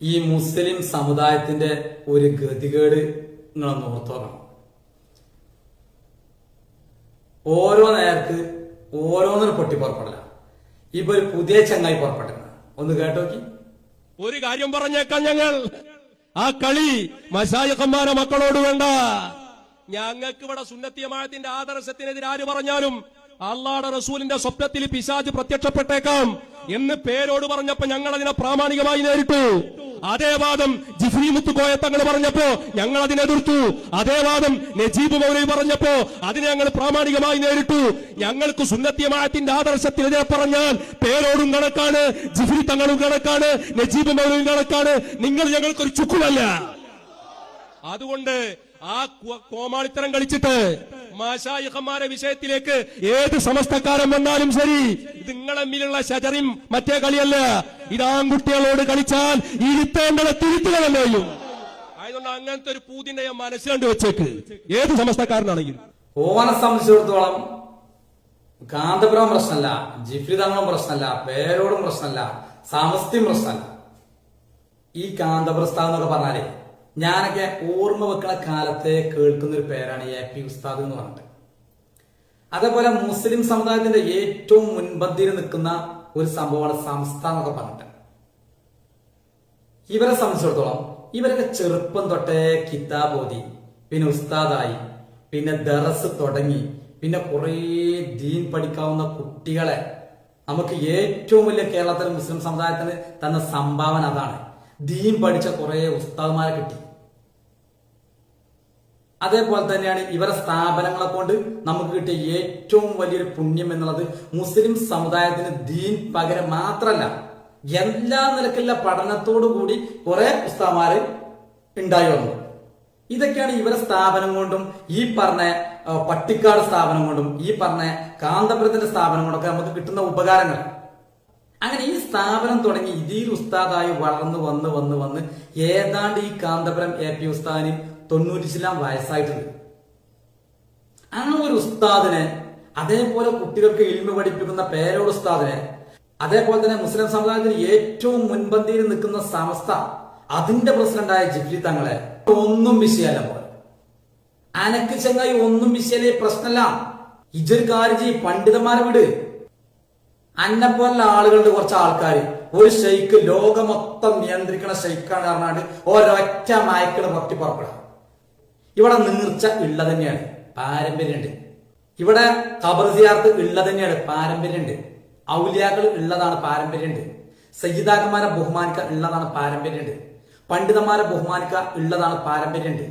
ഈ മുസ്ലിം സമുദായത്തിന്റെ ഒരു ഗതികേട് നിങ്ങളൊന്ന് ഓർത്തു ഓരോ നേരത്ത് ഓരോന്നിനും പൊട്ടി പുറപ്പെടില്ല ഇപ്പൊ ഒരു പുതിയ ചങ്ങായി പുറപ്പെട്ടിരുന്നു. ഒന്ന് കേട്ടോക്കി ഒരു കാര്യം പറഞ്ഞേക്കാം ഞങ്ങൾ. ആ കളി മശായക്കന്മാരെ മക്കളോട് വേണ്ട. ഞങ്ങൾക്ക് ഇവിടെ സുന്നത്തിയമായത്തിന്റെ ആദർശത്തിനെതിരെ ആര് പറഞ്ഞാലും അള്ളാടെ റസൂലിന്റെ സ്വപ്നത്തിൽ പിശാജ് പ്രത്യക്ഷപ്പെട്ടേക്കാം എന്ന് പേരോട് പറഞ്ഞപ്പോ ഞങ്ങൾ അതിനെ പ്രാമാണികമായി നേരിട്ടു. അതേ വാദം ജിഫ്രി മുത്തുകോയ തങ്ങൾ പറഞ്ഞപ്പോ ഞങ്ങൾ അതിനെതിർത്തു അതേ വാദം നജീബ് മൗലവി പറഞ്ഞപ്പോ അതിനെ ഞങ്ങൾ പ്രാമാണികമായി നേരിട്ടു. ഞങ്ങൾക്ക് സുന്നത്യമായത്തിന്റെ ആദർശത്തിനെതിരെ പറഞ്ഞാൽ പേരോടും കണക്കാണ് ജിഫ്രി തങ്ങളും കണക്കാണ് നജീബ് മൗലവി കണക്കാണ്. നിങ്ങൾ ഞങ്ങൾക്കൊരു ചുക്കുമല്ല. അതുകൊണ്ട് ആ കോമാളിത്തരം കളിച്ചിട്ട് മാഷായിഹന്മാരെ വിഷയത്തിലേക്ക് ഏത് സമസ്തക്കാരൻ വന്നാലും ശരി. നിങ്ങളമ്മിലുള്ള ശജറിയും മറ്റേ കളിയല്ല. ഇത് കുട്ടികളോട് കളിച്ചാൽ ഇരുത്തേണ്ടത് തിരുത്തുകളല്ലേ ചെയ്യും ആയതുകൊണ്ട് അങ്ങനത്തെ ഒരു പൂതിന്റെ ഞാൻ കണ്ടു വെച്ചേക്ക് ഏത് സമസ്തക്കാരനാണെങ്കിലും. ഓവനെ സംബന്ധിച്ചിടത്തോളം കാന്തപുരം പ്രശ്നമല്ല ജിഫ്രി തങ്ങളും പ്രശ്നമല്ല പേരോടും പ്രശ്നമല്ല സമസ്തി പ്രശ്നമല്ല ഈ കാന്തപ്രസ്ഥാവ് എന്നൊക്കെ പറഞ്ഞാലേ ഞാനൊക്കെ ഓർമ്മ വെക്കണ കാലത്തെ കേൾക്കുന്ന ഒരു പേരാണ് എ പി ഉസ്താദ് എന്ന് പറഞ്ഞിട്ട്. അതേപോലെ മുസ്ലിം സമുദായത്തിന്റെ ഏറ്റവും മുൻപന്തിയിൽ നിൽക്കുന്ന ഒരു സംഭവമാണ് സംസ്ഥാനം എന്നൊക്കെ പറഞ്ഞിട്ട്. ഇവരെ സംബന്ധിച്ചിടത്തോളം ഇവരൊക്കെ ചെറുപ്പം തൊട്ടേ കിതാബോധി പിന്നെ ഉസ്താദായി പിന്നെ ദറസ് തുടങ്ങി പിന്നെ കുറേ ദീൻ പഠിക്കാവുന്ന കുട്ടികളെ നമുക്ക് ഏറ്റവും വലിയ കേരളത്തിലെ മുസ്ലിം സമുദായത്തിന് തന്ന സംഭാവന അതാണ്. ദീൻ പഠിച്ച കുറേ ഉസ്താദ്മാരെ കിട്ടി. അതേപോലെ തന്നെയാണ് ഇവരെ സ്ഥാപനങ്ങളെ കൊണ്ട് നമുക്ക് കിട്ടിയ ഏറ്റവും വലിയൊരു പുണ്യം എന്നുള്ളത് മുസ്ലിം സമുദായത്തിന് ദീൻ പകരം മാത്രമല്ല എല്ലാ നിലക്കുള്ള പഠനത്തോടു കൂടി കുറെ പുസ്തകമാര് ഉണ്ടായി വന്നു. ഇതൊക്കെയാണ് ഇവരെ സ്ഥാപനം കൊണ്ടും ഈ പറഞ്ഞ പട്ടിക്കാട് സ്ഥാപനം കൊണ്ടും ഈ പറഞ്ഞ കാന്തപുരത്തിന്റെ സ്ഥാപനം കൊണ്ടൊക്കെ നമുക്ക് കിട്ടുന്ന ഉപകാരങ്ങൾ. അങ്ങനെ ഈ സ്ഥാപനം തുടങ്ങി ഇതിൽ ഉസ്താദായി വളർന്നു വന്ന് വന്ന് വന്ന് ഏതാണ്ട് ഈ കാന്തപുരം എ പി ഉസ്താദിന് തൊണ്ണൂറ്റി ചില്ലാം വയസ്സായിട്ടുണ്ട്. അങ്ങനെ ഒരു ഉസ്താദിനെ അതേപോലെ കുട്ടികൾക്ക് ഇൽമ പഠിപ്പിക്കുന്ന പേരോട് ഉസ്താദിനെ അതേപോലെ തന്നെ മുസ്ലിം സമുദായത്തിന് ഏറ്റവും മുൻപന്തിയിൽ നിൽക്കുന്ന സമസ്ത അതിന്റെ പ്രസിഡന്റായ ജിബ്ലി തങ്ങളെ ഒന്നും വിഷയമല്ല പോലെ അനക്ക് ചെങ്ങായി ഒന്നും വിഷയല്ലേ പ്രശ്നമല്ല. ഇജൊരു കാര്യം പണ്ഡിതന്മാരെ വിട്. അന്നെ പോലുള്ള ആളുകളുടെ കുറച്ച് ആൾക്കാർ ഒരു ഷെയ്ക്ക് ലോകം മൊത്തം നിയന്ത്രിക്കണ ഷെയ്ക്കാണ് പറഞ്ഞാണ്ട് ഒരൊറ്റ മയക്കൾ പൊട്ടി പുറപ്പെടാം. ഇവിടെ നീർച്ച ഉള്ള തന്നെയാണ് പാരമ്പര്യമുണ്ട്. ഇവിടെ ഖബർ ഉള്ള തന്നെയാണ് പാരമ്പര്യമുണ്ട്. ഔലിയാക്കൾ ഉള്ളതാണ് പാരമ്പര്യമുണ്ട്. സയ്യിദാക്കന്മാരെ ബഹുമാനിക്ക ഉള്ളതാണ് പാരമ്പര്യമുണ്ട്. പണ്ഡിതന്മാരെ ബഹുമാനിക്ക ഉള്ളതാണ് പാരമ്പര്യമുണ്ട്.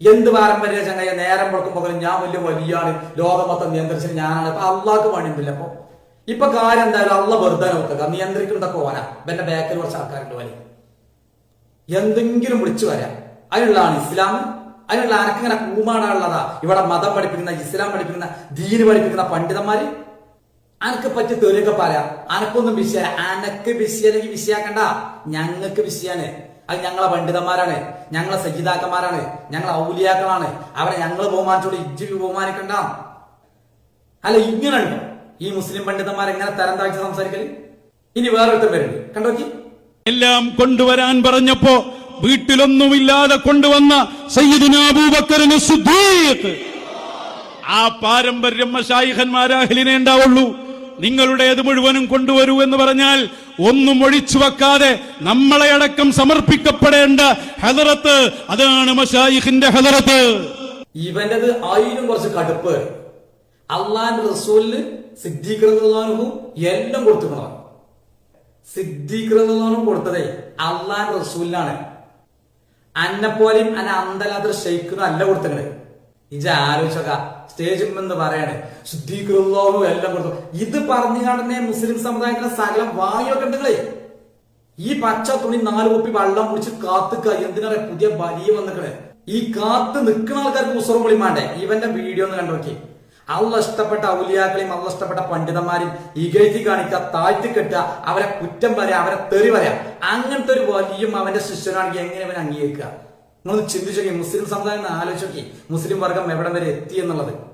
എന്ത് പാരമ്പര്യ ചങ്ങയ? നേരം കൊടുക്കുമ്പോൾ ഞാൻ വലിയ വലിയാണ് ലോകമൊത്തം നിയന്ത്രിച്ചത് ഞാനാണ്. അപ്പൊ അള്ളാഹ്ക്ക് പണിയുന്നില്ല അപ്പൊ ഇപ്പൊ കാര്യം എന്തായാലും അള്ള വെറുതെ നോക്കുക നിയന്ത്രിക്കുന്നതൊക്കെ ഓന. എന്റെ ബാക്കിൽ കുറച്ച് ആൾക്കാരുണ്ട് വലിയ എന്തെങ്കിലും വിളിച്ചു വരാം അതിനുള്ളതാണ് ഇസ്ലാം അതിനുള്ള ആർക്കിങ്ങനെ കൂമാടാനുള്ളതാ ഇവിടെ മതം പഠിപ്പിക്കുന്ന ഇസ്ലാം പഠിപ്പിക്കുന്ന ദീന് പഠിപ്പിക്കുന്ന പണ്ഡിതന്മാര്? അനക്ക് പറ്റി തെറിയൊക്കെ പറയാം. അനക്കൊന്നും വിഷയ അനക്ക് വിഷയല്ലെങ്കിൽ വിഷയാക്കണ്ട ഞങ്ങൾക്ക് വിഷയാണ് അത് ഞങ്ങളെ പണ്ഡിതന്മാരാണ്. ഞങ്ങളെ സജിതാക്കന്മാരാണ്. ഞങ്ങളെ ഔലിയാക്കളാണ്. അവരെ ഞങ്ങൾ ബഹുമാനിച്ചോട് ഇജ്ജി ബഹുമാനിക്കണ്ട. അല്ല ഇങ്ങനെ ഈ മുസ്ലിം പണ്ഡിതന്മാർ എങ്ങനെ തരം താഴ്ച സംസാരിക്കൽ? ഇനി വേറൊരുത്തം വരുന്നുണ്ട്. കണ്ടോക്കി? എല്ലാം കൊണ്ടുവരാൻ പറഞ്ഞപ്പോ വീട്ടിലൊന്നുമില്ലാതെ കൊണ്ടുവന്ന സയ്യിദുന അബൂബക്കറിന് സിദ്ദീഖ്. ആ പാരമ്പര്യം മഷായിഹന്മാരാഹലിനെ ഉണ്ടാവുള്ളൂ. നിങ്ങളുടേത് മുഴുവനും കൊണ്ടുവരൂ എന്ന് പറഞ്ഞാൽ ഒന്നും ഒഴിച്ചു വെക്കാതെ നമ്മളെ അടക്കം സമർപ്പിക്കപ്പെടേണ്ട ഹദറത്ത്. അതാണ് മഷായിഖിന്റെ ഹദറത്ത്. ഇവനത് ആയിരം കുറച്ച് കടുപ്പ്. അള്ളാൻ റസൂലിന് സിദ്ധീകൃതാണ് കൊടുത്തതേ അള്ളാൻ റസൂലിനാണ് അന്നെപ്പോലെയും അല്ല അന്തല്ലാത്തൊരു ഷെയ്ഖിനും അല്ല കൊടുത്തത് ഇജ ആലോചിച്ചോക്ക സ്റ്റേജ് എന്ന് പറയണേ ശുദ്ധീകൃതവും എല്ലാം കൊടുത്തു. ഇത് പറഞ്ഞു കാണുന്ന മുസ്ലിം സമുദായത്തിലെ സകലം വാങ്ങിയൊക്കെ ഉണ്ടെങ്കിലേ ഈ പച്ച തുണി നാല് കുപ്പി വെള്ളം കുടിച്ച് കാത്തുക്ക എന്തിനാ പുതിയ വലിയ വന്നിക്കണേ? ഈ കാത്ത് നിൽക്കുന്ന ആൾക്കാർക്ക് ഉസറും പൊളി വേണ്ടേ? ഇവന്റെ വീഡിയോ ഒന്ന് കണ്ടു നോക്കി അള്ള ഇഷ്ടപ്പെട്ട ഔലിയാക്കളെയും അള്ള ഇഷ്ടപ്പെട്ട പണ്ഡിതന്മാരെയും ഇകഴ്ത്തി കാണിക്കുക താഴ്ത്തി കെട്ടുക അവരെ കുറ്റം പറയാം അവരെ തെറി പറയാം. അങ്ങനത്തെ ഒരു വലിയ അവന്റെ ശിഷ്യനാണെങ്കിൽ എങ്ങനെ അവൻ അംഗീകരിക്കുക? നിങ്ങൾ ചിന്തിച്ചു നോക്കി മുസ്ലിം സമുദായം ആലോചിച്ചോക്കി മുസ്ലിം വർഗം എവിടം വരെ എത്തി എന്നുള്ളത്?